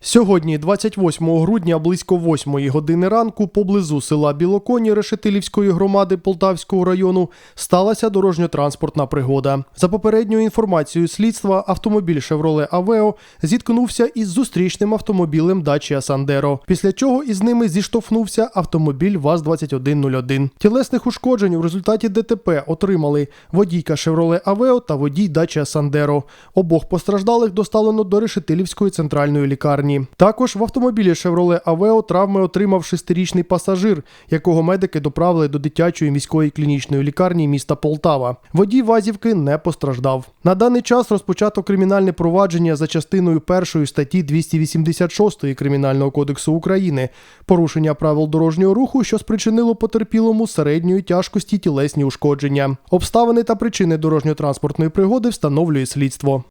Сьогодні, 28 грудня, близько 8 години ранку, поблизу села Білоконі Решетилівської громади Полтавського району сталася дорожньо-транспортна пригода. За попередньою інформацією слідства, автомобіль Chevrolet Aveo зіткнувся із зустрічним автомобілем Dacia Sandero, після чого із ними зіштовхнувся автомобіль ВАЗ-2101. Тілесних ушкоджень у результаті ДТП отримали водійка Chevrolet Aveo та водій Dacia Sandero. Обох постраждалих доставлено до Решетилівської центральної лікарні. Також в автомобілі Chevrolet Aveo травми отримав шестирічний пасажир, якого медики доправили до дитячої міської клінічної лікарні міста Полтава. Водій Вазівки не постраждав. На даний час розпочато кримінальне провадження за частиною першої статті 286 Кримінального кодексу України порушення правил дорожнього руху, що спричинило потерпілому середньої тяжкості тілесні ушкодження. Обставини та причини дорожньо-транспортної пригоди встановлює слідство.